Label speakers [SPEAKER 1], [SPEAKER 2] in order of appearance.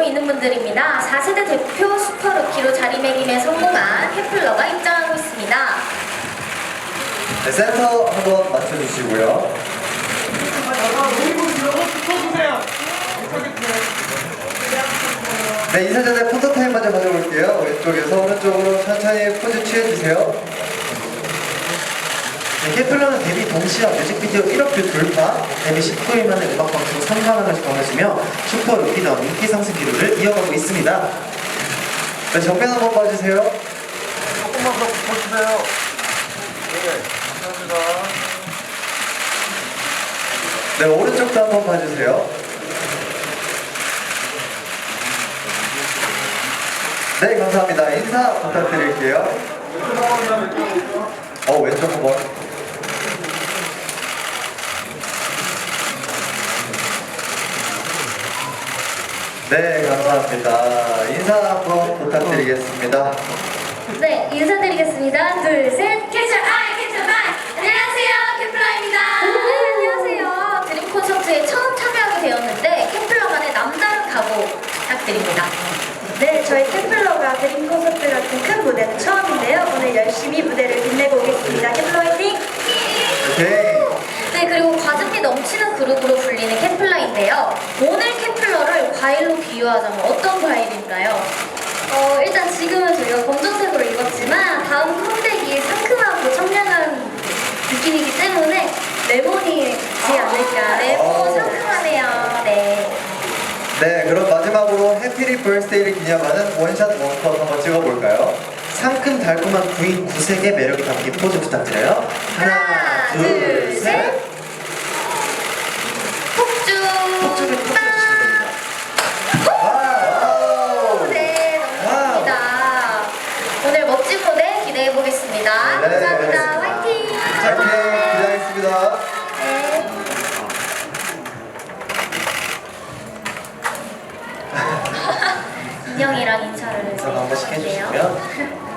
[SPEAKER 1] 놀고 있는 분들입니다. 4세대 대표 슈퍼루키로 자리매김에 성공한 케플러가 입장하고 있습니다.
[SPEAKER 2] 네, 센터 한번 맞춰주시고요. 네, 인사 전에 포토타임 먼저 가져볼게요. 왼쪽에서 오른쪽으로 천천히 포즈 취해주세요. 네, 케플러는 데뷔 동시에 뮤직비디오 1억 뷰 돌파, 데뷔 19일 만에 음악방송 3관왕을 거머쥐며 슈퍼 루키다운 인기 상승 기록을 이어가고 있습니다. 네, 정면 한번 봐주세요.
[SPEAKER 3] 조금만 더 붙여주세요. 네, 감사합니다.
[SPEAKER 2] 네, 오른쪽도 한번 봐주세요. 네, 감사합니다. 인사 부탁드릴게요. 어, 왼쪽 한번. 네, 감사합니다. 인사 한번 부탁드리겠습니다.
[SPEAKER 1] 네, 인사드리겠습니다. 둘, 셋. 캐쳐 아이, 캐쳐 아이. 안녕하세요, 케플러입니다. 네, 안녕하세요. 드림 콘서트에 처음 참여하게 되었는데 케플러만의 남다른 각오 부탁드립니다.
[SPEAKER 4] 네, 저희 캠플러가 드림 콘서트 같은 큰 무대는 처음인데요. 오늘 열심히 무대를 빛내고 오겠습니다. 캠플러 화이팅!
[SPEAKER 2] 오케이.
[SPEAKER 1] 네, 그리고 과즙이 넘치는 그룹으로 불리는 케플러인데요. 오늘 케플러를 과일로 비유하자면 어떤 과일일까요?
[SPEAKER 4] 어, 일단 지금은 저희가 검정색으로 입었지만 다음 컴백이 상큼하고 청량한 느낌이기 때문에 레몬이지 않을까.
[SPEAKER 1] 네,
[SPEAKER 2] 오.
[SPEAKER 1] 오, 상큼하네요. 네.
[SPEAKER 2] 네, 그럼 마지막으로 해피리 벌스데이를 기념하는 원샷 원컷 한번 찍어볼까요? 상큼 달콤한 부인 구색의 매력이 담긴 포즈 부탁드려요. 하나, 둘, 셋.
[SPEAKER 1] 폭죽.
[SPEAKER 2] 폭죽을 터뜨려주시면 됩니다. 와우!
[SPEAKER 1] 네, 너무 좋습니다. 오늘 멋진 무대 보겠습니다.
[SPEAKER 2] 네,
[SPEAKER 1] 감사합니다.
[SPEAKER 2] 알겠습니다.
[SPEAKER 1] 화이팅!
[SPEAKER 2] 자, 오케이, 기다리겠습니다.
[SPEAKER 1] 네. 인형이랑 인사를
[SPEAKER 2] 인사 한 번씩. 해주시면.